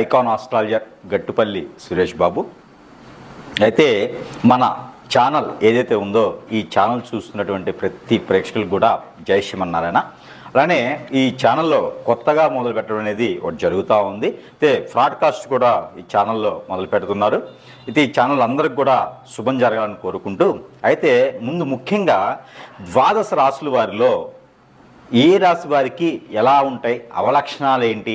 Icon astrologer Gattupalli Suresh Babu. అయితే మన channel ఏదైతే ఉందో ఈ ఛానల్ చూస్తున్నటువంటి ప్రతి ప్రేక్షకులు కూడా జై శ్రీమన్నారాయణ. అలానే ఈ ఛానల్లో కొత్తగా మొదలు పెట్టడం అనేది ఒకటి జరుగుతూ ఉంది. అయితే ఫ్రాడ్కాస్ట్ కూడా ఈ ఛానల్లో మొదలు పెడుతున్నారు. అయితే ఈ ఛానల్ అందరికి కూడా శుభం జరగాలని కోరుకుంటూ అయితే ముందు ముఖ్యంగా ద్వాదశ రాసుల వారిలో ఏ రాశి వారికి ఎలా ఉంటాయి అవలక్షణాలు ఏంటి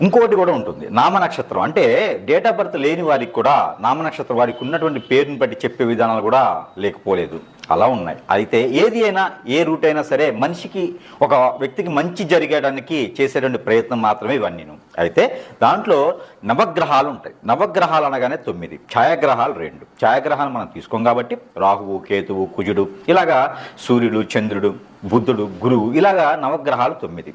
ఇంకోటి కూడా ఉంటుంది. నామ నక్షత్రం అంటే డేట్ ఆఫ్ బర్త్ లేని వారికి కూడా నామ నక్షత్రం వారికి ఉన్నటువంటి పేరుని బట్టి చెప్పే విధానాలు కూడా లేకపోలేదు. అలా ఉన్నాయి. అయితే ఏది అయినా ఏ రూట్ అయినా సరే మనిషికి ఒక వ్యక్తికి మంచి జరిగేయడానికి చేసేటువంటి ప్రయత్నం మాత్రమే ఇవన్నీ అయితే దాంట్లో నవగ్రహాలు ఉంటాయి. నవగ్రహాలు అనగానే తొమ్మిది. ఛాయాగ్రహాలు రెండు. ఛాయాగ్రహాలు మనం తీసుకోం కాబట్టి రాహువు కేతువు కుజుడు ఇలాగా సూర్యుడు చంద్రుడు బుద్ధుడు గురువు ఇలాగా నవగ్రహాలు తొమ్మిది.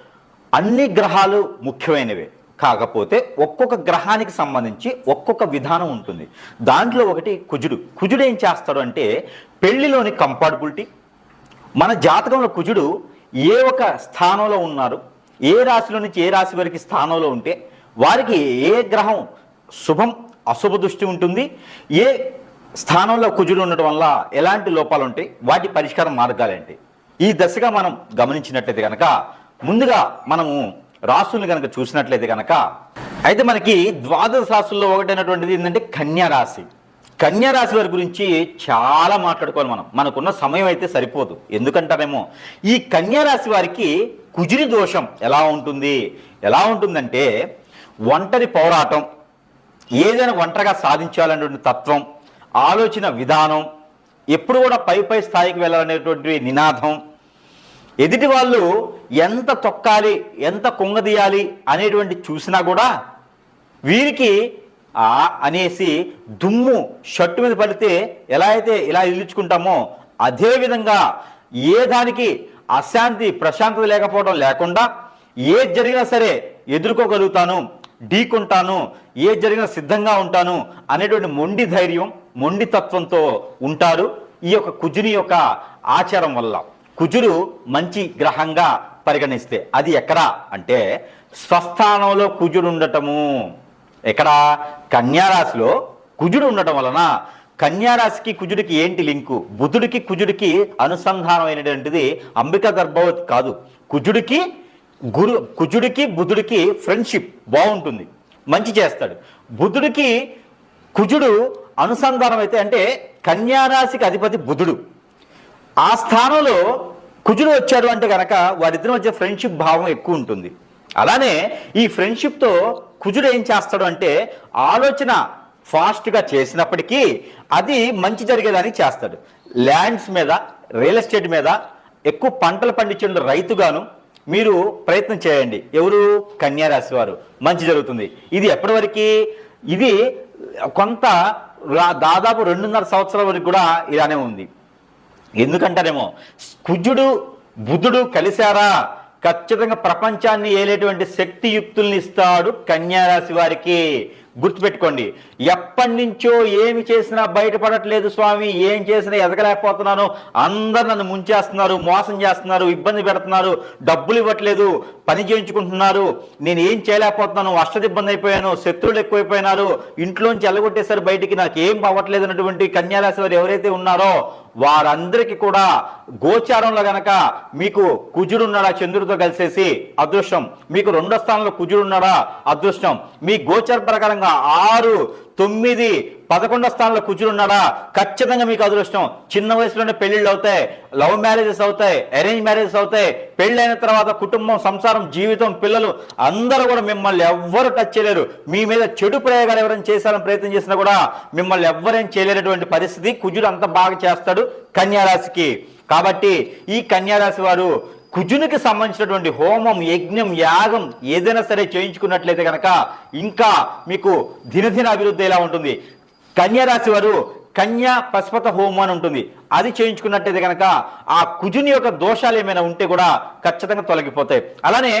అన్ని గ్రహాలు ముఖ్యమైనవే. కాకపోతే ఒక్కొక్క గ్రహానికి సంబంధించి ఒక్కొక్క విధానం ఉంటుంది. దాంట్లో ఒకటి కుజుడు. కుజుడు ఏం చేస్తాడు అంటే పెళ్ళిలోని కంపాటబిలిటీ మన జాతకంలో కుజుడు ఏ ఒక స్థానంలో ఉన్నారు ఏ రాశిలో నుంచి ఏ రాశి వరకు స్థానంలో ఉంటే వారికి ఏ గ్రహం శుభం అశుభ దృష్టి ఉంటుంది. ఏ స్థానంలో కుజుడు ఉండటం వల్ల ఎలాంటి లోపాలు ఉంటాయి? వాటి పరిష్కారం మార్గాలేంటి ఈ దశగా మనం గమనించినట్లయితే కనుక ముందుగా మనము రాసులను కనుక చూసినట్లయితే కనుక అయితే మనకి ద్వాదశ రాశుల్లో ఒకటైనటువంటిది ఏంటంటే కన్యారాశి రాశి. కన్యా రాశి వారి గురించి చాలా మాట్లాడుకోవాలి మనం. మనకున్న సమయం అయితే సరిపోదు. ఎందుకంటారేమో ఈ కన్యా రాశి వారికి కుజిరి దోషం ఎలా ఉంటుంది? ఎలా ఉంటుందంటే ఒంటరి పోరాటం ఏదైనా ఒంటరిగా సాధించాలనేటువంటి తత్వం ఆలోచన విధానం ఎప్పుడు కూడా పై పై స్థాయికి వెళ్ళాలనేటువంటి నినాదం ఎదుటి వాళ్ళు ఎంత తొక్కాలి ఎంత కుంగదీయాలి అనేటువంటి చూసినా కూడా వీరికి ఆ అనేసి దుమ్ము షర్టు మీద పడితే ఎలా అయితే ఇలా ఇల్లుచుకుంటామో అదేవిధంగా ఏ దానికి అశాంతి ప్రశాంతత లేకపోవడం లేకుండా ఏది జరిగినా సరే ఎదుర్కోగలుగుతాను ఢీకుంటాను ఏ జరిగినా సిద్ధంగా ఉంటాను అనేటువంటి మొండి ధైర్యం మొండి తత్వంతో ఉంటారు ఈ యొక్క కుజుని యొక్క ఆచారం వల్ల. కుజుడు మంచి గ్రహంగా పరిగణిస్తే అది ఎక్కడా? అంటే స్వస్థానంలో కుజుడు ఉండటము. ఎక్కడ? కన్యారాశిలో కుజుడు ఉండటం వలన కన్యారాశికి కుజుడికి ఏంటి లింకు? బుధుడికి కుజుడికి అనుసంధానమైనటువంటిది అంబికా గర్భవతి కాదు. కుజుడికి గురు కుజుడికి బుధుడికి ఫ్రెండ్షిప్ బాగుంటుంది. మంచి చేస్తాడు. బుధుడికి కుజుడు అనుసంధానం అయితే అంటే కన్యారాశికి అధిపతి బుధుడు. ఆ స్థానంలో కుజుడు వచ్చాడు అంటే కనుక వారిద్దరి మధ్య ఫ్రెండ్షిప్ భావం ఎక్కువ ఉంటుంది. అలానే ఈ ఫ్రెండ్షిప్తో కుజుడు ఏం చేస్తాడు అంటే ఆలోచన ఫాస్ట్గా చేసినప్పటికీ అది మంచి జరిగేదానికి చేస్తాడు. ల్యాండ్స్ మీద రియల్ ఎస్టేట్ మీద ఎక్కువ పంటలు పండించే రైతుగాను మీరు ప్రయత్నం చేయండి. ఎవరు? కన్యారాశి వారు. మంచి జరుగుతుంది. ఇది ఎప్పటి వరకు ఇది కొంత దాదాపు రెండున్నర సంవత్సరాల వరకు కూడా ఇలానే ఉంది. ఎందుకంటారేమో? కుజుడు బుధుడు కలిశారా? ఖచ్చితంగా ప్రపంచాన్ని ఏలేటువంటి శక్తియుక్తుల్ని ఇస్తాడు కన్యారాశి వారికి. గుర్తుపెట్టుకోండి ఎప్పటి నుంచో ఏమి చేసినా బయటపడట్లేదు స్వామి ఏం చేసినా ఎదగలేకపోతున్నాను. అందరు నన్ను ముంచేస్తున్నారు మోసం చేస్తున్నారు ఇబ్బంది పెడుతున్నారు డబ్బులు ఇవ్వట్లేదు పని చేయించుకుంటున్నారు. నేను ఏం చేయలేకపోతున్నాను అష్టది ఇబ్బంది అయిపోయాను శత్రువులు ఎక్కువైపోయినారు ఇంట్లోంచి ఎల్లగొట్టేసరి బయటికి నాకు ఏం అవ్వట్లేదు అన్నటువంటి కన్యారాశి వారు ఎవరైతే ఉన్నారో వారందరికీ కూడా గోచారంలో గనక మీకు కుజుడు ఉన్నాడా చంద్రుడితో కలిసేసి అదృష్టం. మీకు రెండో స్థానంలో కుజుడు ఉన్నాడా అదృష్టం. మీ గోచర ప్రకారంగా ఆరు తొమ్మిది పదకొండో స్థానంలో కుజుడు ఉన్నాడా ఖచ్చితంగా మీకు అదృష్టం. చిన్న వయసులోనే పెళ్ళిళ్ళు అవుతాయి లవ్ మ్యారేజెస్ అవుతాయి అరేంజ్ మ్యారేజెస్ అవుతాయి. పెళ్ళైన తర్వాత కుటుంబం సంసారం జీవితం పిల్లలు అందరూ కూడా మిమ్మల్ని ఎవ్వరు టచ్ చేయలేరు. మీ మీద చెడు ప్రయోగాలు ఎవరైనా చేశారని ప్రయత్నం చేసినా కూడా మిమ్మల్ని ఎవ్వరేం చేయలేనటువంటి పరిస్థితి కుజుడు అంత బాగా చేస్తాడు కన్యారాశికి. కాబట్టి ఈ కన్యారాశి వారు కుజునికి సంబంధించినటువంటి హోమం యజ్ఞం యాగం ఏదైనా సరే చేయించుకున్నట్లయితే కనుక ఇంకా మీకు దినదిన అభివృద్ధి ఎలా ఉంటుంది? కన్యారాశి వారు కన్యా పశుపత హోమం అని ఉంటుంది. అది చేయించుకున్నట్టయితే కనుక ఆ కుజుని యొక్క దోషాలు ఏమైనా ఉంటే కూడా ఖచ్చితంగా తొలగిపోతాయి. అలానే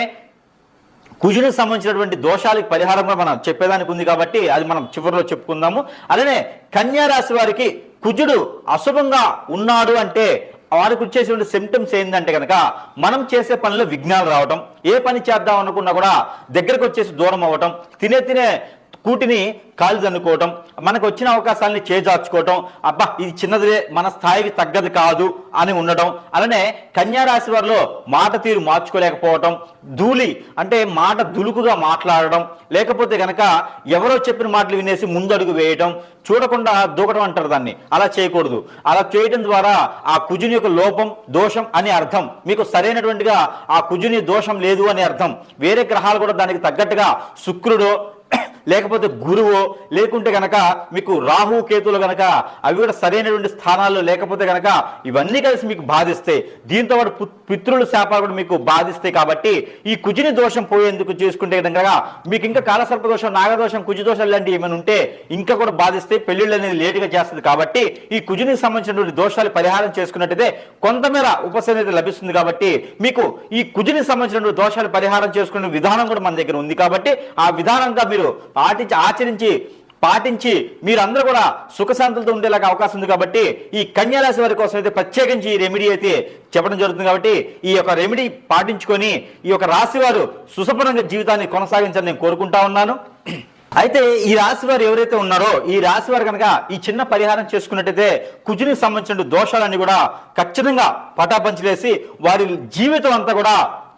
కుజునికి సంబంధించినటువంటి దోషాలకు పరిహారం కూడా మనం చెప్పేదానికి ఉంది కాబట్టి అది మనం చివరిలో చెప్పుకుందాము. అలానే కన్యా రాశి వారికి కుజుడు అశుభంగా ఉన్నాడు అంటే వారికి వచ్చేటువంటి సిమ్టమ్స్ ఏంటంటే కనుక మనం చేసే పనిలో విఘ్నాలు రావటం ఏ పని చేద్దాం అనుకున్నా కూడా దగ్గరకు వచ్చేసి దూరం అవ్వటం తినే తినే కూటిని కాలుదన్నుకోవటం మనకు వచ్చిన అవకాశాలని చేజార్చుకోవటం అబ్బా ఇది చిన్నదిలే మన స్థాయికి తగ్గది కాదు అని ఉండటం అలానే కన్యా రాశి వారిలో మాట తీరు మార్చుకోలేకపోవటం ధూళి అంటే మాట దులుకుగా మాట్లాడడం లేకపోతే గనక ఎవరో చెప్పిన మాటలు వినేసి ముందడుగు వేయటం చూడకుండా దూకడం అంటారు దాన్ని. అలా చేయకూడదు. అలా చేయడం ద్వారా ఆ కుజుని యొక్క లోపం దోషం అని అర్థం. మీకు సరైనటువంటిగా ఆ కుజుని దోషం లేదు అని అర్థం. వేరే గ్రహాలు కూడా దానికి తగ్గట్టుగా శుక్రుడో లేకపోతే గురువు లేకుంటే గనక మీకు రాహు కేతులు గనక అవి కూడా సరైనటువంటి స్థానాల్లో లేకపోతే గనక ఇవన్నీ కలిసి మీకు బాధిస్తాయి దీంతో పాటు పితృల శాపాలు కూడా మీకు బాధిస్తాయి కాబట్టి ఈ కుజిని దోషం పోయేందుకు చేసుకుంటే కనుక మీకు ఇంకా కాలసర్ప దోషం నాగదోషం కుజి దోషాలు లాంటివి ఏమైనా ఉంటే ఇంకా కూడా బాధిస్తాయి పెళ్ళిళ్ళు అనేది లేటుగా చేస్తుంది కాబట్టి ఈ కుజునికి సంబంధించినటువంటి దోషాలు పరిహారం చేసుకున్నట్టయితే కొంతమేర ఉపశమనత లభిస్తుంది కాబట్టి మీకు ఈ కుజునికి సంబంధించినటువంటి దోషాలు పరిహారం చేసుకునే విధానం కూడా మన దగ్గర ఉంది కాబట్టి ఆ విధానంగా మీరు పాటించి ఆచరించి పాటించి మీరందరూ కూడా సుఖశాంతులతో ఉండేలాగా అవకాశం ఉంది కాబట్టి ఈ కన్యారాశి వారి కోసం అయితే ప్రత్యేకించి ఈ రెమెడీ అయితే చెప్పడం జరుగుతుంది కాబట్టి ఈ యొక్క రెమెడీ పాటించుకొని ఈ యొక్క రాశి వారు సుసంపన్నంగా జీవితాన్ని కొనసాగించాలని నేను కోరుకుంటా ఉన్నాను. అయితే ఈ రాశి వారు ఎవరైతే ఉన్నారో ఈ రాశి వారు కనుక ఈ చిన్న పరిహారం చేసుకున్నట్టయితే కుజునికి సంబంధించిన దోషాలన్నీ కూడా ఖచ్చితంగా పటాపంచలేసి వారి జీవితం అంతా కూడా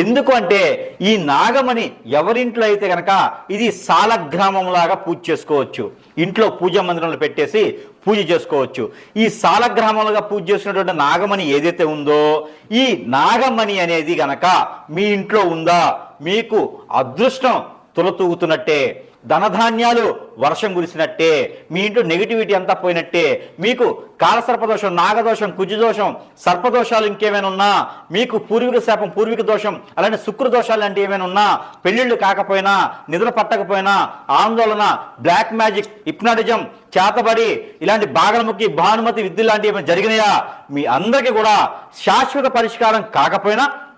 ఎందుకు అంటే ఈ నాగమణి ఎవరింట్లో అయితే కనుక ఇది సాలగ్రామంలాగా పూజ చేసుకోవచ్చు. ఇంట్లో పూజ మందిరంలో పెట్టేసి పూజ చేసుకోవచ్చు. ఈ సాలగ్రామంలో పూజ చేసినటువంటి నాగమణి ఏదైతే ఉందో ఈ నాగమణి అనేది గనక మీ ఇంట్లో ఉందా? మీకు అదృష్టం తులతూగుతున్నట్టే. ధనధాన్యాలు వర్షం కురిసినట్టే మీ ఇంట్లో నెగిటివిటీ అంతా పోయినట్టే మీకు కాలసర్పదోషం నాగదోషం కుజుదోషం సర్పదోషాలు ఇంకేమైనా ఉన్నా మీకు పూర్వీక శాపం పూర్వీక దోషం అలానే శుక్ర దోషాలు లాంటివి ఏమైనా ఉన్నా పెళ్ళిళ్ళు కాకపోయినా నిద్ర పట్టకపోయినా ఆందోళన బ్లాక్ మ్యాజిక్ హిప్నాటిజం చేతబడి ఇలాంటి బాగలముఖి భానుమతి విద్య లాంటివి ఏమైనా జరిగినాయా? మీ అందరికీ కూడా శాశ్వత పరిష్కారం కాకపోయినా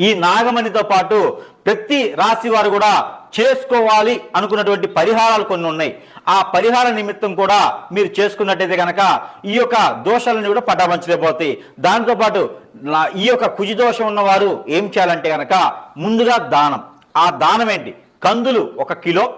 ఈ నాగమణితో పాటు ప్రతి రాశి వారు కూడా చేసుకోవాలి అనుకున్నటువంటి పరిహారాలు కొన్ని ఉన్నాయి. ఆ పరిహార నిమిత్తం కూడా మీరు చేసుకున్నట్టయితే కనుక ఈ యొక్క దోషాలను కూడా పటాపంచలేకపోతాయి. దాంతోపాటు నా- ఈ యొక్క కుజి దోషం ఉన్నవారు ఏం చేయాలంటే కనుక ముందుగా దానం. ఆ దానం ఏంటి? కందులు ఒక కిలో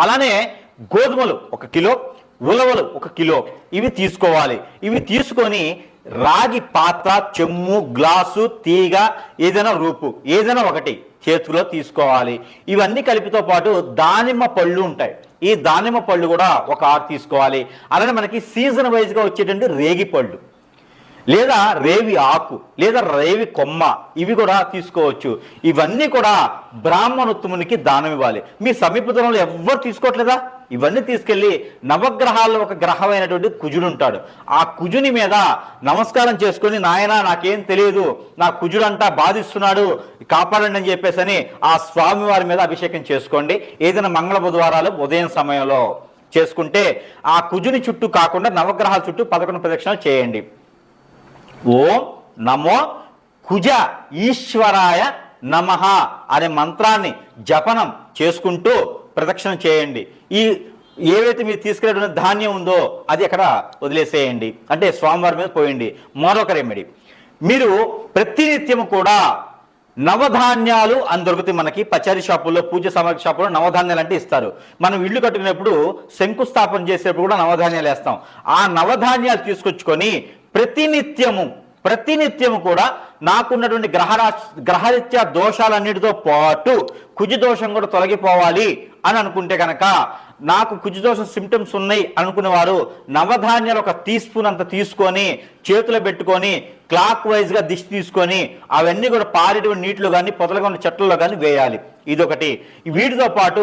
అలానే గోధుమలు ఒక కిలో ఉలవలు ఒక కిలో. ఇవి తీసుకోవాలి. ఇవి తీసుకొని రాగి పాత్ర చెమ్ము గ్లాసు తీగ ఏదైనా రూపు ఏదైనా ఒకటి చేతిలో తీసుకోవాలి. ఇవన్నీ కలిపితో పాటు దానిమ్మ పళ్ళు ఉంటాయి. ఈ దానిమ్మ పళ్ళు కూడా ఒక ఆరు తీసుకోవాలి. అలానే మనకి సీజన్ వైజ్గా వచ్చేటువంటి రేగి పళ్ళు లేదా రేవి ఆకు లేదా రేవి కొమ్మ ఇవి కూడా తీసుకోవచ్చు. ఇవన్నీ కూడా బ్రాహ్మణోత్తమునికి దానం ఇవ్వాలి. మీ సమీప దూరంలో ఎవ్వరు తీసుకోవట్లేదా? ఇవన్నీ తీసుకెళ్ళి నవగ్రహాల్లో ఒక గ్రహమైనటువంటి కుజుడు ఉంటాడు. ఆ కుజుని మీద నమస్కారం చేసుకుని నాయన నాకేం తెలియదు. నా కుజుడంతా బాధిస్తున్నాడు. కాపాడండి అని చెప్పేసి అని ఆ స్వామి వారి మీద అభిషేకం చేసుకోండి. ఏదైనా మంగళ బుధవారాలు ఉదయం సమయంలో చేసుకుంటే ఆ కుజుని చుట్టూ కాకుండా నవగ్రహాల చుట్టూ పదకొండు ప్రదక్షిణలు చేయండి. ఓం నమో కుజ ఈశ్వరాయ నమః అనే మంత్రాన్ని జపనం చేసుకుంటూ ప్రదక్షిణ చేయండి. ఈ ఏవైతే మీరు తీసుకెళ్ళిన ధాన్యం ఉందో అది అక్కడ వదిలేసేయండి. అంటే స్వామివారి మీద పోయండి. మరొక రెమెడీ మీరు ప్రతినిత్యం కూడా నవధాన్యాలు అని దొరుకుతాయి మనకి. పచారీ షాపుల్లో పూజ సామాగ్రి షాపుల్లో నవధాన్యాలు అంటే ఇస్తారు. మనం ఇల్లు కట్టుకునేప్పుడు శంకుస్థాపన చేసేటప్పుడు కూడా నవధాన్యాలు వేస్తాం. ఆ నవధాన్యాలు తీసుకొచ్చుకొని ప్రతినిత్యము ప్రతినిత్యము కూడా నాకున్నటువంటి గ్రహరా గ్రహరీత్యా దోషాలన్నిటితో పాటు కుజి దోషం కూడా తొలగిపోవాలి అని అనుకుంటే కనుక నాకు కుజి దోషం సిమ్టమ్స్ ఉన్నాయి అనుకునేవారు నవధాన్యాలు ఒక టీ స్పూన్ అంత తీసుకొని చేతిలో పెట్టుకొని క్లాక్ వైజ్గా దిష్టి తీసుకొని అవన్నీ కూడా పారేటువంటి నీటిలో కానీ పొదలుగా ఉన్న చెట్లలో కానీ వేయాలి. ఇదొకటి. వీటితో పాటు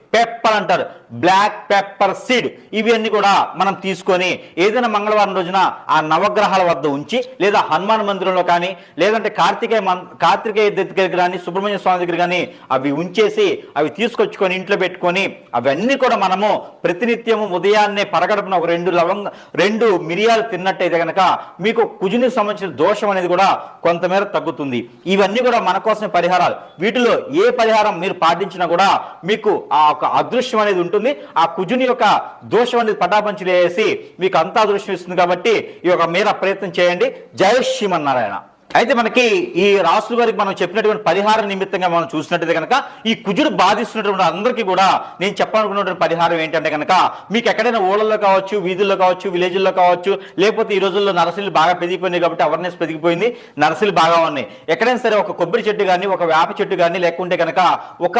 పెప్పర్ అంటారు. బ్లాక్ పెప్పర్ సీడ్ ఇవన్నీ కూడా మనం తీసుకొని ఏదైనా మంగళవారం రోజున ఆ నవగ్రహాల వద్ద ఉంచి లేదా హనుమాన్ మందిరంలో కానీ లేదంటే కార్తికేయ కార్తికేయ దగ్గర కానీ సుబ్రహ్మణ్య స్వామి దగ్గర కానీ అవి ఉంచేసి అవి తీసుకొచ్చుకొని ఇంట్లో పెట్టుకొని అవన్నీ కూడా మనము ప్రతినిత్యము ఉదయాన్నే పరగడపున ఒక రెండు లవంగ రెండు మిరియాలు తిన్నట్టయితే కనుక మీకు కుజునికి సంబంధించిన దోషం అనేది కూడా కొంతమేర తగ్గుతుంది. ఇవన్నీ కూడా మన కోసమే పరిహారాలు. వీటిలో ఏ పరిహారం మీరు పాటించినా కూడా మీకు ఆ ఒక అదృశ్యం అనేది ఉంటుంది. ఆ కుజుని యొక్క దోషం అనేది పటాపంచి వేసి మీకు అంతా అదృశ్యం ఇస్తుంది కాబట్టి ఈ యొక్క మేర ప్రయత్నం చేయండి. జయ శ్రీమన్నారాయణ. అయితే మనకి ఈ రాసుల వారికి మనం చెప్పినటువంటి పరిహార నిమిత్తంగా మనం చూసినట్టయితే కనుక ఈ కుజుడు బాధిస్తున్నటువంటి అందరికీ కూడా నేను చెప్పాలనుకున్నటువంటి పరిహారం ఏంటంటే కనుక మీకు ఎక్కడైనా ఊళ్ళల్లో కావచ్చు వీధుల్లో కావచ్చు విలేజ్ల్లో కావచ్చు లేకపోతే ఈ రోజుల్లో నరసలు బాగా పెరిగిపోయినాయి కాబట్టి అవేర్నెస్ పెరిగిపోయింది నరసలు బాగా ఉన్నాయి. ఎక్కడైనా సరే ఒక కొబ్బరి చెట్టు కానీ ఒక వేప చెట్టు కానీ లేకుంటే కనుక ఒక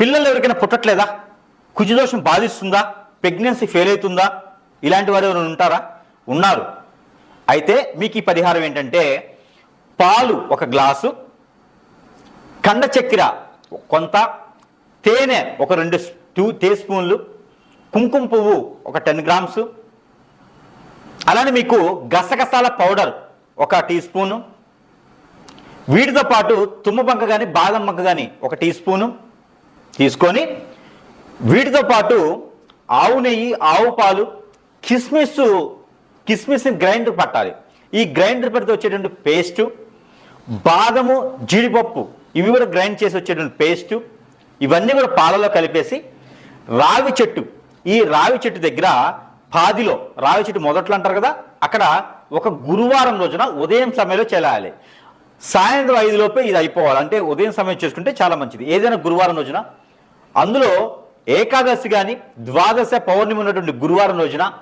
పిల్లలు ఎవరికైనా పుట్టట్లేదా? కుజదోషం బాధిస్తుందా? ప్రెగ్నెన్సీ ఫెయిల్ అవుతుందా? ఇలాంటి వారు ఎవరైనా ఉంటారా? ఉన్నారు. అయితే మీకు ఈ పరిహారం ఏంటంటే పాలు ఒక గ్లాసు కండ చక్కెర కొంత తేనె ఒక రెండు టూ టీ స్పూన్లు కుంకుమ పువ్వు ఒక టెన్ గ్రామ్స్ అలానే మీకు గసగసాల పౌడర్ ఒక టీ స్పూను వీటితో పాటు తుమ్మబంక కానీ బాదం బంక కానీ ఒక టీ స్పూను తీసుకొని వీటితో పాటు ఆవు నెయ్యి ఆవు పాలు కిస్మిస్ కిస్మిస్ని గ్రైండర్ పట్టాలి. ఈ గ్రైండర్ పడితే వచ్చేటువంటి పేస్టు బాదము జీడిపప్పు ఇవి కూడా గ్రైండ్ చేసి వచ్చేటువంటి పేస్టు ఇవన్నీ కూడా పాలలో కలిపేసి రావి చెట్టు ఈ రావి చెట్టు దగ్గర పాదిలో రావి చెట్టు మొదట్లో అంటారు కదా అక్కడ ఒక గురువారం రోజున ఉదయం సమయంలో చేయాలి సాయంత్రం ఐదులోపే ఇది అయిపోవాలి. అంటే ఉదయం సమయం చేసుకుంటే చాలా మంచిది. ఏదైనా గురువారం రోజున అందులో ఏకాదశి కానీ ద్వాదశ పౌర్ణమి ఉన్నటువంటి గురువారం రోజున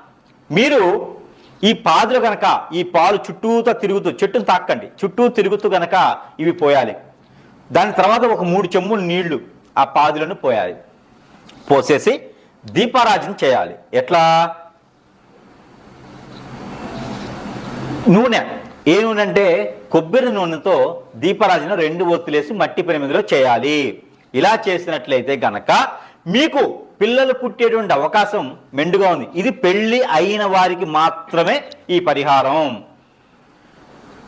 మీరు ఈ పాదులు గనక ఈ పాలు చుట్టూతో తిరుగుతూ చెట్టును తాకండి. చుట్టూ తిరుగుతూ గనక ఇవి పోయాలి. దాని తర్వాత ఒక మూడు చెమ్ములు నీళ్ళు ఆ పాదులను పోయాలి. పోసేసి దీపారాజన చేయాలి. ఎట్లా? నూనె. ఏ నూనె అంటే కొబ్బరి నూనెతో దీపారాజన రెండు ఒత్తులేసి మట్టి పరిమిదిలో చేయాలి. ఇలా చేసినట్లయితే గనక మీకు పిల్లలు పుట్టేటువంటి అవకాశం మెండుగా ఉంది. ఇది పెళ్ళి అయిన వారికి మాత్రమే ఈ పరిహారం.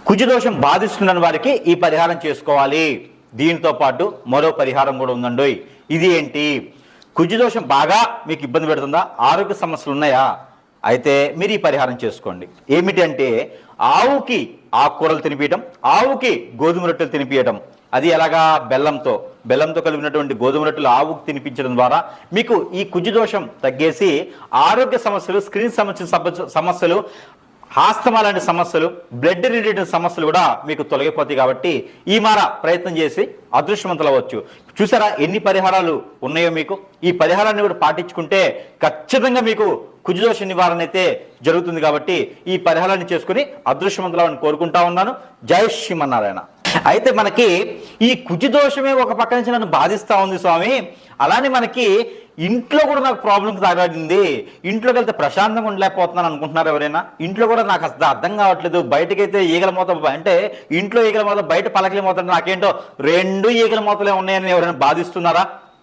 కుజదోషం బాధిస్తున్న వారికి ఈ పరిహారం చేసుకోవాలి. దీనితో పాటు మరో పరిహారం కూడా ఉందండి. ఇది ఏంటి? కుజదోషం బాగా మీకు ఇబ్బంది పెడుతుందా? ఆరోగ్య సమస్యలు ఉన్నాయా? అయితే మీరు ఈ పరిహారం చేసుకోండి. ఏమిటంటే ఆవుకి ఆకుకూరలు తినిపించడం ఆవుకి గోధుమ రొట్టెలు తినిపించడం అది ఎలాగా బెల్లంతో బెల్లంతో కలిగినటువంటి గోధుమ రొట్టెలు ఆవుకు తినిపించడం ద్వారా మీకు ఈ కుజదోషం తగ్గేసి ఆరోగ్య సమస్యలు స్క్రీన్ సంబంధించిన సమస్యలు హాస్తమా లాంటి సమస్యలు బ్లడ్ రిలేటెడ్ సమస్యలు కూడా మీకు తొలగిపోతాయి కాబట్టి ఈ మార ప్రయత్నం చేసి అదృష్టవంతులు అవ్వచ్చు చూసారా ఎన్ని పరిహారాలు ఉన్నాయో మీకు? ఈ పరిహారాన్ని కూడా పాటించుకుంటే ఖచ్చితంగా మీకు కుజదోష నివారణ అయితే జరుగుతుంది కాబట్టి ఈ పరిహారాన్ని చేసుకుని అదృష్టవంతులవని కోరుకుంటా ఉన్నాను. జై శ్రీమన్నారాయణ. అయితే మనకి ఈ కుజదోషమే ఒక పక్క నుంచి నన్ను బాధిస్తూ ఉంది స్వామి. అలానే మనకి ఇంట్లో కూడా నాకు ప్రాబ్లం తాగాడింది ఇంట్లోకి వెళ్తే ప్రశాంతంగా ఉండలేకపోతున్నాను అనుకుంటున్నారు ఎవరైనా. ఇంట్లో కూడా నాకు అసలు అర్థం కావట్లేదు. బయటకైతే ఈగల మూత అంటే ఇంట్లో ఈగల మూత బయట పలకల మూత నాకేంటో రెండు ఈగల మూతలే ఉన్నాయని ఎవరైనా బాధిస్తున్నారా?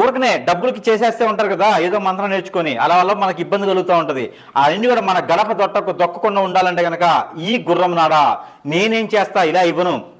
ఊరికనే డబ్బులకి చేసేస్తే ఉంటారు కదా ఏదో మంత్రం నేర్చుకొని అలా వల్ల మనకి ఇబ్బంది కలుగుతూ ఉంటుంది. అవన్నీ కూడా మన గడప దొట్టకు దొక్కకుండా ఉండాలంటే గనక ఈ గుర్రం నాడా నేనేం చేస్తా ఇలా ఇవ్వను.